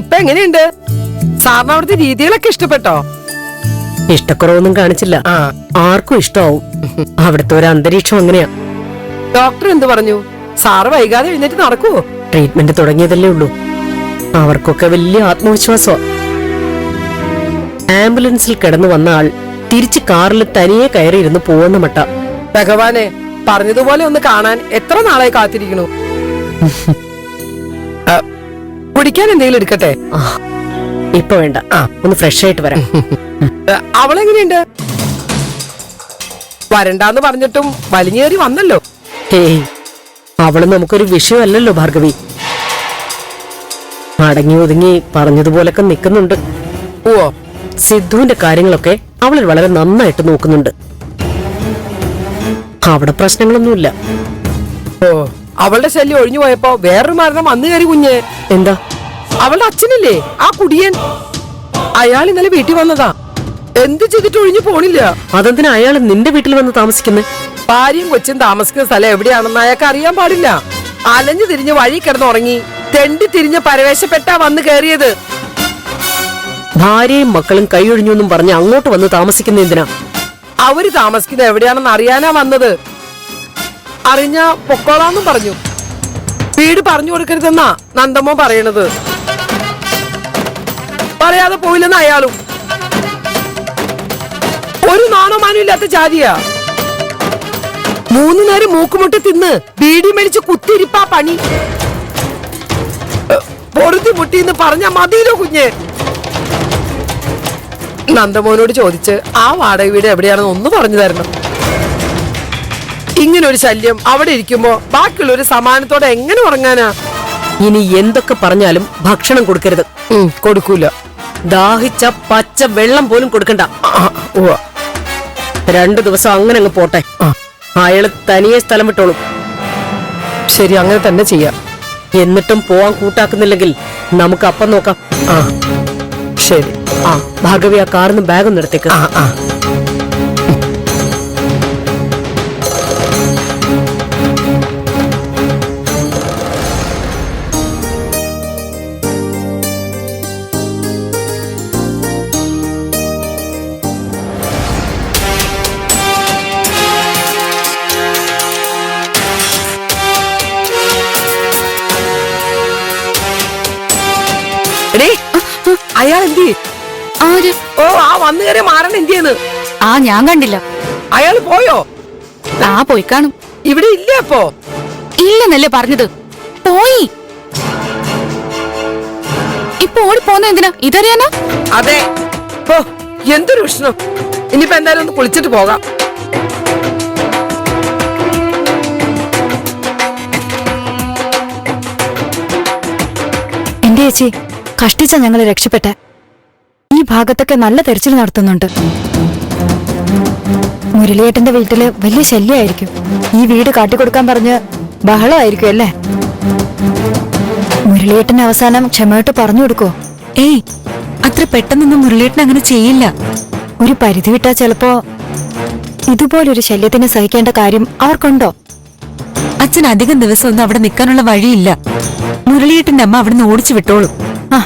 ഇപ്പൊ എങ്ങനെയുണ്ട്? സാറിന് അവിടുത്തെ രീതികളൊക്കെ ഇഷ്ടപ്പെട്ടോ? ഇഷ്ടക്കുറവൊന്നും കാണിച്ചില്ല. ആർക്കും ഇഷ്ടമാവും. അവിടുത്തെ ഒരു അന്തരീക്ഷം അങ്ങനെയാ. ഡോക്ടർ എന്ത് പറഞ്ഞു? സാറ് വൈകാതെ എഴുന്നേറ്റ് നടക്കുവോ ട്രീറ്റ്മെന്റ് തുടങ്ങിയതല്ലേ ഉള്ളൂ. അവർക്കൊക്കെ വലിയ ആത്മവിശ്വാസം ആംബുലൻസിൽ കിടന്നു വന്ന ആൾ തിരിച്ച് കാറിൽ തനിയെ കയറിയിരുന്ന് പോവുന്ന മട്ട. ഭഗവാനെ പറഞ്ഞതുപോലെ ഒന്ന് കാണാൻ എത്ര നാളായി കാത്തിരിക്കണു കുടിക്കാൻ എന്തെങ്കിലും എടുക്കട്ടെ? ഇപ്പൊ വേണ്ട. ആ. ഒന്ന് ഫ്രഷ് ആയിട്ട് വരാം. അവളെങ്ങനെയുണ്ട്? വരണ്ടാന്ന് പറഞ്ഞിട്ടും വലിഞ്ഞേറി വന്നല്ലോ. ഹേയ് അവൾ നമുക്കൊരു വിഷയമല്ലല്ലോ ഭാർഗവി. അടങ്ങി ഒതുങ്ങി പറഞ്ഞതുപോലൊക്കെ നിൽക്കുന്നുണ്ട് ഓ സിദ്ധുവിന്റെ കാര്യങ്ങളൊക്കെ അവൾ വളരെ നന്നായിട്ട് നോക്കുന്നുണ്ട്. അവിടെ പ്രശ്നങ്ങളൊന്നുമില്ല. ഓ അവളുടെ ശല്യം ഒഴിഞ്ഞു പോയപ്പോ വേറൊരു മരണം വന്നു കയറി കുഞ്ഞ്. എന്താ? അവളുടെ അച്ഛനല്ലേ? ആ കുടിയൻ. അയാൾ ഇന്നലെ വീട്ടിൽ വന്നതാ. എന്ത് ചെയ്തിട്ട് ഒഴിഞ്ഞു പോണില്ല. അതെന്തിനാ അയാൾ നിന്റെ വീട്ടിൽ വന്ന് താമസിക്കുന്നത് ഭാര്യയും കൊച്ചും താമസിക്കുന്ന സ്ഥലം എവിടെയാണെന്ന് അയാൾക്ക് അറിയാൻ പാടില്ല. അലഞ്ഞു തിരിഞ്ഞ് വഴി കിടന്നുറങ്ങി. തെണ്ടി തിരിഞ്ഞ് പരവേശപ്പെട്ടാ വന്ന് കയറിയത്. ഭാര്യയും മക്കളും കൈയൊഴിഞ്ഞു എന്നും പറഞ്ഞ് അങ്ങോട്ട് വന്ന് താമസിക്കുന്ന എന്തിനാ? അവർ താമസിക്കുന്നത് എവിടെയാണെന്ന് അറിയാനാ വന്നത്. അറിഞ്ഞ പൊക്കോളാന്നും പറഞ്ഞു. വീട് പറഞ്ഞു കൊടുക്കരുതെന്നാ നന്ദമ്മ പറയണത്. പറയാതെ പോയില്ലെന്ന് അയാളും. ഒരു നാണമാനും ഇല്ലാത്ത ജാതിയാ. മൂന്നു നേരം മൂക്കുമുട്ടി തിന്ന് ബീഡി മേടിച്ച് കുത്തിരിപ്പാ പണി. പൊറുതി മുട്ടിന്ന് പറഞ്ഞ മതിയിലോ കുഞ്ഞ്. നന്ദമോനോട് ചോദിച്ച് ആ വാടക വീട് എവിടെയാണെന്ന് ഒന്ന് പറഞ്ഞു തരണം. ഇങ്ങനെ ഒരു ശല്യം അവിടെ ഇരിക്കുമ്പോ ബാക്കിയുള്ള ഒരു സമാനത്തോടെ എങ്ങനെ ഉറങ്ങാനാ? ഇനി എന്തൊക്കെ പറഞ്ഞാലും ഭക്ഷണം കൊടുക്കരുത്. ഉം, കൊടുക്കൂല. ദാഹിച്ച പച്ച വെള്ളം പോലും കൊടുക്കണ്ട. ആ, ഉവ്വ. രണ്ടു ദിവസം അങ്ങനെ അങ്ങ് പോട്ടെ. ആ, അയാൾ തനിയെ സ്ഥലം വിട്ടോളും. ശരി അങ്ങനെ തന്നെ ചെയ്യാം. എന്നിട്ടും പോവാൻ കൂട്ടാക്കുന്നില്ലെങ്കിൽ നമുക്ക് അപ്പം നോക്കാം. ആ. ശരി. ആ ഭാഗവി ആ കാറിന്ന് ബാഗ് നിർത്തേക്ക് ആ ആ. അയാൾ എന്തി ആര്? ഓ ആ വന്നു കയറിയ മാറണ എന്തിയെന്ന് ആ ഞാൻ കണ്ടില്ല. അയാൾ പോയോ? ആ പോയി കാണും. ഇവിടെ ഇല്ല അപ്പോ? ഇല്ലെന്നല്ലേ പറഞ്ഞത്. പോയി. ഇപ്പൊ ഓടി പോന്ന എന്തിനാ? ഇതറിയാനാ? അതെ. ഓ എന്തൊരു വിഷ്ണു. ഇനിയിപ്പോ എന്തായാലും ഒന്ന് കുളിച്ചിട്ട് പോകാം. എന്റെ ചേച്ചി? കഷ്ടിച്ച ഞങ്ങൾ രക്ഷപ്പെട്ടെ. ഈ ഭാഗത്തൊക്കെ നല്ല തെരച്ചിൽ നടത്തുന്നുണ്ട്. മുരളിയേട്ടന്റെ വീട്ടിൽ വലിയ ശല്യമായിരിക്കും ഈ വീട് കാട്ടിക്കൊടുക്കാൻ പറഞ്ഞ് ബഹളമായിരിക്കും അല്ലേ? മുരളിയേട്ടൻ അവസാനം ക്ഷമയോട്ട് പറഞ്ഞു കൊടുക്കോ ഏയ് അത്ര പെട്ടെന്നൊന്നും മുരളിയേട്ടൻ അങ്ങനെ ചെയ്യില്ല. ഒരു പരിധി വിട്ടാ ചിലപ്പോ ഇതുപോലൊരു ശല്യത്തിനെ സഹിക്കേണ്ട കാര്യം അവർക്കുണ്ടോ? അച്ഛൻ അധികം ദിവസം ഒന്നും അവിടെ നിൽക്കാനുള്ള വഴിയില്ല. മുരളിയേട്ടന്റെ അമ്മ അവിടെ നിന്ന് ഓടിച്ചു വിട്ടോളും. ആ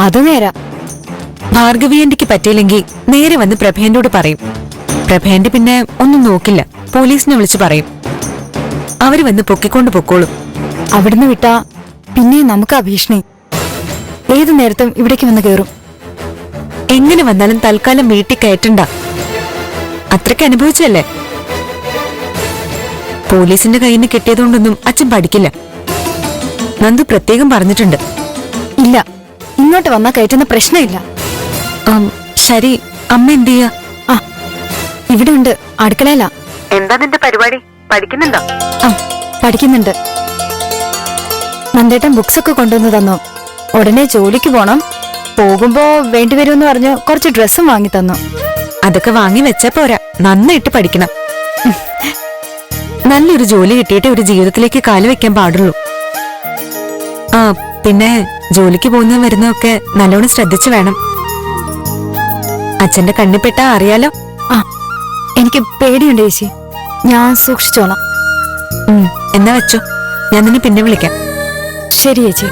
അത് നേരാ. ഭാർഗവിയന്റിക്ക് പറ്റിയില്ലെങ്കിൽ നേരെ വന്ന് പ്രഭേന്റോട് പറയും. പ്രഭേന്റെ പിന്നെ ഒന്നും നോക്കില്ല. പോലീസിനെ വിളിച്ചു പറയും. അവർ വന്ന് പൊക്കിക്കൊണ്ട് പൊക്കോളും. അവിടുന്ന് വിട്ടാ പിന്നെ നമുക്ക് ഭീഷണി. ഏതു നേരത്തും ഇവിടേക്ക് വന്ന് കയറും എങ്ങനെ വന്നാലും തൽക്കാലം വീട്ടിൽ കയറ്റണ്ട. അത്രയ്ക്ക് അനുഭവിച്ചല്ലേ പോലീസിന്റെ കയ്യിൽ നിന്ന് കിട്ടിയതുകൊണ്ടൊന്നും അച്ഛൻ പഠിക്കില്ല. നന്ദു പ്രത്യേകം പറഞ്ഞിട്ടുണ്ട്. ഇല്ല. ഇങ്ങോട്ട് വന്നാ കയറ്റുന്ന പ്രശ്നമില്ല. ശരി. അമ്മ എന്ത് ചെയ്യാ? ആ ഇവിടെ ഉണ്ട്. അടുക്കളയിലാ. എന്താ നിന്റെ പരിപാടി? പഠിക്കുന്നുണ്ടോ? ആ പഠിക്കുന്നുണ്ട്. നന്ദേട്ടൻ ബുക്സ് ഒക്കെ കൊണ്ടുവന്ന് തന്നു. ഉടനെ ജോലിക്ക് പോണം. പോകുമ്പോ വേണ്ടിവരുമെന്ന് പറഞ്ഞു കുറച്ച് ഡ്രസ്സും വാങ്ങി തന്നു. അതൊക്കെ വാങ്ങി വെച്ചാ പോരാ. നന്നായിട്ട് പഠിക്കണം. നല്ലൊരു ജോലി കിട്ടിയിട്ട് ഒരു ജീവിതത്തിലേക്ക് കാലുവെക്കാൻ പാടുള്ളൂ. ആ പിന്നെ ജോലിക്ക് പോകുന്ന വരുന്നതൊക്കെ നല്ലോണം ശ്രദ്ധിച്ചു വേണം. അച്ഛന്റെ കണ്ണിപ്പെട്ട അറിയാലോ. ആ എനിക്ക് പേടിയുണ്ട് ചേച്ചി. ഞാൻ സൂക്ഷിച്ചോളാം. ഉം, എന്നാ വെച്ചോ. ഞാൻ നിന്നെ പിന്നെ വിളിക്കാം. ശരി ചേച്ചി.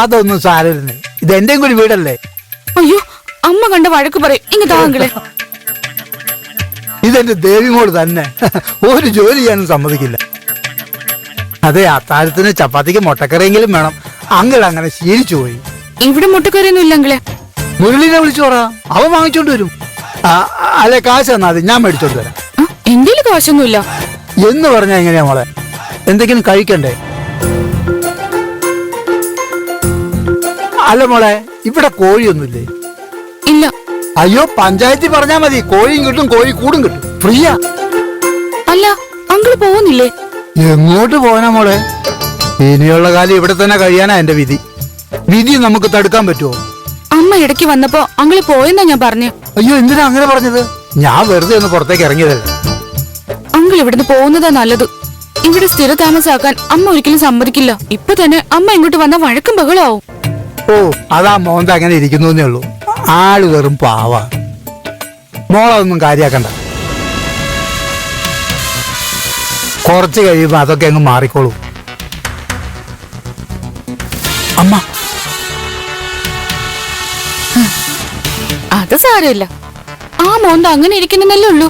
അതൊന്നും സാരരുന്ന് ഇത് എന്റെയും കൂടി വീടല്ലേ? അയ്യോ അമ്മ കണ്ട വഴക്ക് പറയും. ഇങ്ങ താങ്കളെ ഇതെന്റെ ദേവിമോട് തന്നെ. ഒരു ജോലി ചെയ്യാനും സമ്മതിക്കില്ല. അതെ അത്താഴത്തിന് ചപ്പാത്തിക്ക് മുട്ടക്കറിയെങ്കിലും വേണം. അങ്കിൾ അങ്ങനെ ശീലിച്ചു പോയി. ഇവിടെ മുട്ടക്കറിയൊന്നും ഇല്ലെങ്കിലേ മുരളിനെ വിളിച്ചോറാ അവ അവൻ വാങ്ങിച്ചോണ്ട് വരും. അല്ലെ കാശ് തന്നാ മതി. ഞാൻ മേടിച്ചോണ്ട് വരാം. എന്റെ കാശൊന്നുമില്ല. എന്ന് പറഞ്ഞാ എങ്ങനെയാ മോളെ? എന്തെങ്കിലും കഴിക്കണ്ടേ? അല്ല മോളെ ഇവിടെ കോഴിയൊന്നുമില്ലേ? ഇല്ല. അയ്യോ പഞ്ചായത്തിൽ പറഞ്ഞാ മതി. കോഴിയും കിട്ടും കോഴി കൂടും കിട്ടും. ഫ്രീയാ? അല്ല അങ്കിൾ പോകുന്നില്ലേ? എങ്ങോട്ട് പോകാനാ മോളെ? ഇനിയുള്ള കാലം ഇവിടെ തന്നെ കഴിയാനാ എന്റെ വിധി. വിധി നമുക്ക് തടുക്കാൻ പറ്റുമോ അമ്മ ഇടയ്ക്ക് വന്നപ്പോ അങ്ങൾ പോയെന്നാ ഞാൻ പറഞ്ഞു. അയ്യോ എന്തിനാ അങ്ങനെ പറഞ്ഞത്? ഞാൻ വെറുതെ ഒന്ന് പുറത്തേക്ക് ഇറങ്ങിയതല്ലേ. അങ്കിൾ ഇവിടുന്ന് പോകുന്നതാ നല്ലത്. ഇവിടെ സ്ഥിര താമസാക്കാൻ അമ്മ ഒരിക്കലും സമ്മതിക്കില്ല. ഇപ്പൊ തന്നെ അമ്മ ഇങ്ങോട്ട് വന്ന വഴക്കും ബഹളാവും ഓ അതാ മോന്ത അങ്ങനെ ഇരിക്കുന്നു ഉള്ളൂ. ആൾ വെറും പാവ. മോളതൊന്നും കാര്യാക്കണ്ട. കുറച്ച് കഴിയുമ്പോ അതൊക്കെ അങ്ങ് മാറിക്കോളൂ. അമ്മ. അത് സാരമില്ല. ആ മോന്ത അങ്ങനെ ഇരിക്കുന്നല്ലേ ഉള്ളൂ.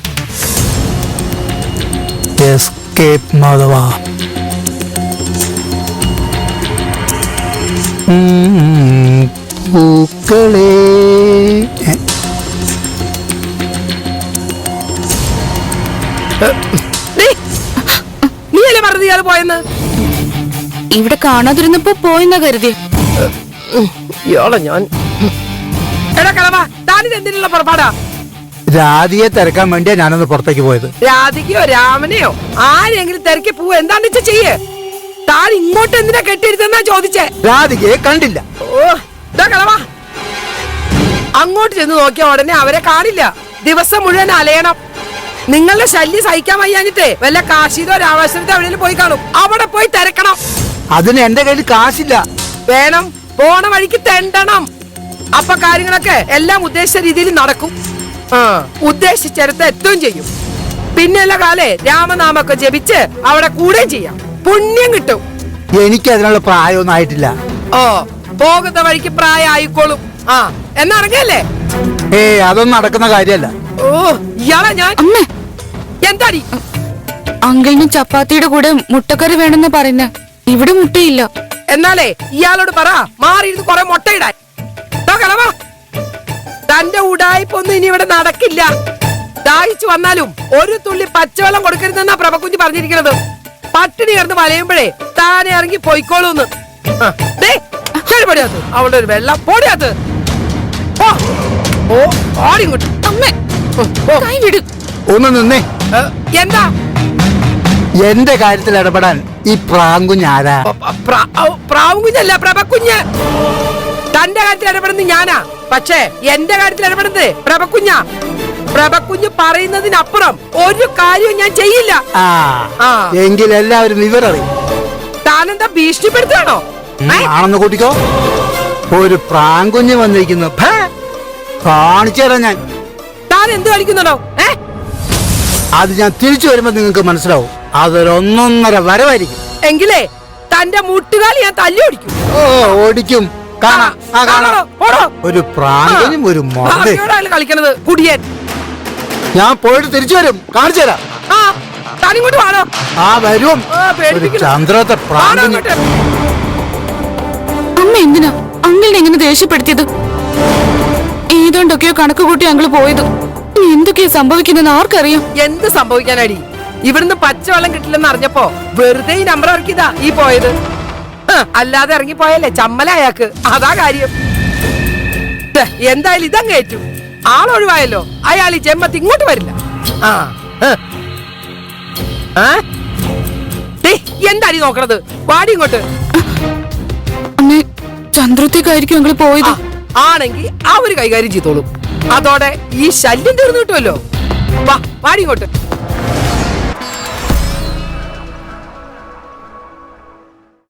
എസ്കേപ്പ് മാധവ. പൂക്കളേ. നീയല്ലേ ഇയാൾ പോയെന്ന്? ഇവിടെ കാണാതിരുന്നപ്പോ പോയെന്നാ കരുതി ഇയാളെ ഞാൻ എടാ കളവാ താനിത് എന്തിനുള്ള പുറപ്പാടാ? രാധിയെ തിരക്കാൻ വേണ്ടിയാ ഞാനൊന്ന് പുറത്തേക്ക് പോയത്. രാധിക്കോ രാമനെയോ ആരെങ്കിലും തിരക്കി പോവോ? എന്താണെന്ന് വെച്ചാ ചെയ്യേ? താൻ ഇങ്ങോട്ട് എന്തിനാ കെട്ടിയിരുന്നാ ചോദിച്ചേ? രാധികയെ കണ്ടില്ല. ഓ ഇതാ കളവാ അങ്ങോട്ട് ചെന്ന് നോക്കിയ ഉടനെ അവരെ കാണില്ല. ദിവസം മുഴുവൻ അലയണം. നിങ്ങളുടെ ശല്യം സഹിക്കാൻ വയ്യാഞ്ഞിട്ടേ വല്ല കാശിതോ രാമേശ്വരത്തെ എവിടെയെങ്കിലും പോയി കാണും. അവിടെ പോയി തിരക്കണം. അതിന് എന്റെ കയ്യിൽ കാശില്ല. വേണം. പോണ വഴിക്ക് തെണ്ടണം. അപ്പൊ കാര്യങ്ങളൊക്കെ എല്ലാം ഉദ്ദേശിച്ച രീതിയിൽ നടക്കും. ആ ഉദ്ദേശിച്ചിടത്ത് എത്തുകയും ചെയ്യും. പിന്നെയുള്ള കാലേ രാമനാമൊക്കെ ജപിച്ച് അവിടെ കൂടുകയും ചെയ്യാം. പുണ്യം കിട്ടും. എനിക്ക് അതിനുള്ള പ്രായമൊന്നും ആയിട്ടില്ല. ഓ പോകുന്ന വഴിക്ക് പ്രായം ആയിക്കോളും ആ എന്നാ ഏ അതൊന്നും നടക്കുന്ന കാര്യമല്ല. ഓ ഇയാളെ ഞാൻ? അമ്മേ. എന്താടി? അങ്കിളിന് ചപ്പാത്തിയുടെ കൂടെ മുട്ടക്കറി വേണമെന്ന് പറയുന്ന. ഇവിടെ മുട്ടയില്ല. എന്നാലേ ഇയാളോട് പറ. മാറിയിരുന്ന് കൊറേ മുട്ടയിടാൻ ദാ കളവാ തന്റെ ഉടായ്പൊന്നും ഇനി ഇവിടെ നടക്കില്ല. ദാഹിച്ചു വന്നാലും ഒരു തുള്ളി പച്ചവെള്ളം കൊടുക്കരുതെന്നാ പ്രഭകുഞ്ഞ് പറഞ്ഞിരിക്കുന്നത് പട്ടിണി കിടന്ന് വലയുമ്പോഴേ താനെ ഇറങ്ങി പോയിക്കോളൂന്ന്. പൊടിയാത്ത് അവളുടെ ഒരു വെള്ളം പൊടിയാത്ത് ഒന്ന് നിന്നേ. എന്താ? എന്റെ കാര്യത്തിൽ ഇടപെടാൻ ഈ പ്രാങ്കുഞ്ഞ് ആരാ? പ്രാവും കുഞ്ഞല്ല പ്രഭക്കുഞ്ഞ്. തന്റെ കാര്യത്തിൽ ഇടപെടുന്നത് ഞാനാ. പക്ഷേ എന്റെ കാര്യത്തിൽ ഇടപെടുന്നത് പ്രഭക്കുഞ്ഞാ. പ്രഭക്കുഞ്ഞ് പറയുന്നതിനപ്പുറം ഒരു കാര്യവും ഞാൻ ചെയ്യില്ല. ആ. എങ്കിൽ എല്ലാവരും വിവരറിയും. താനെന്താ ഭീഷണിപ്പെടുത്തുകയാണോ? ഏ? ആണെന്ന് കൂട്ടിക്കോ. ഒരു പ്രാങ്കുഞ്ഞ് വന്നിരിക്കുന്നു. കാണിച്ചു തരാം ഞാൻ. താൻ എന്ത് കളിക്കുന്നുണ്ടോ? അത് ഞാൻ തിരിച്ചു വരുമ്പോ നിങ്ങൾക്ക് മനസ്സിലാവും. അതൊരൊന്നൊന്നര വരവായിരിക്കും. എങ്കിലേ തന്റെ മുട്ടുകാലി ഞാൻ തല്ലി ഓടിക്കും. ഓ ഓടിക്കും. കാണാം. ഒരു പ്രാങ്കുഞ്ഞും ഒരു കളിക്കണത്. കുടിയൻ. ഞാൻ പോയിട്ട് തിരിച്ചു വരും. കാണിച്ചു തരാം. ആ താനിങ്ങോട്ട് വാണോ ആ വരും. ആ, പേടിപ്പിക്കുന്നു. ചന്ദ്രത്തെ ഇങ്ങോട്ട്? അമ്മ എന്തിനാ അങ്കിളിനെ എങ്ങനെ ദേഷ്യപ്പെടുത്തിയത്? ഏതോണ്ടൊക്കെയോ കണക്ക് കൂട്ടി അങ്കിൾ പോയത്. ഇനി എന്തൊക്കെയാ സംഭവിക്കുന്നെന്ന് ആർക്കറിയാം? എന്ത് സംഭവിക്കാനടി? ഇവിടുന്ന് പച്ചവെള്ളം കിട്ടില്ലെന്ന് അറിഞ്ഞപ്പോ വെറുതെ ഈ നമ്പർ ഇറക്കിയതാ ഈ പോയത്. ഹ്, അല്ലാതെ ഇറങ്ങിപ്പോയല്ലേ ചമ്മല അയാൾക്ക് അതാ കാര്യം. ദേ, എന്തായാലും ഇതങ്ങ് ഏറ്റു. ആളൊഴിവായല്ലോ. അയാൾ ഈ ജന്മത്തി ഇങ്ങോട്ട് വരില്ല. ആ? ദേ, എന്താടി നോക്കണത്? വാടി ഇങ്ങോട്ട്. ചന്ദ്രത്തേക്കായിരിക്കും പോയത്. ആ, ഒരു അവർ കൈകാര്യം ചെയ്തോളും. അതോടെ ഈ ശല്യം തീർന്നു കിട്ടുമല്ലോ. വാ വാടി ഇങ്ങോട്ട്.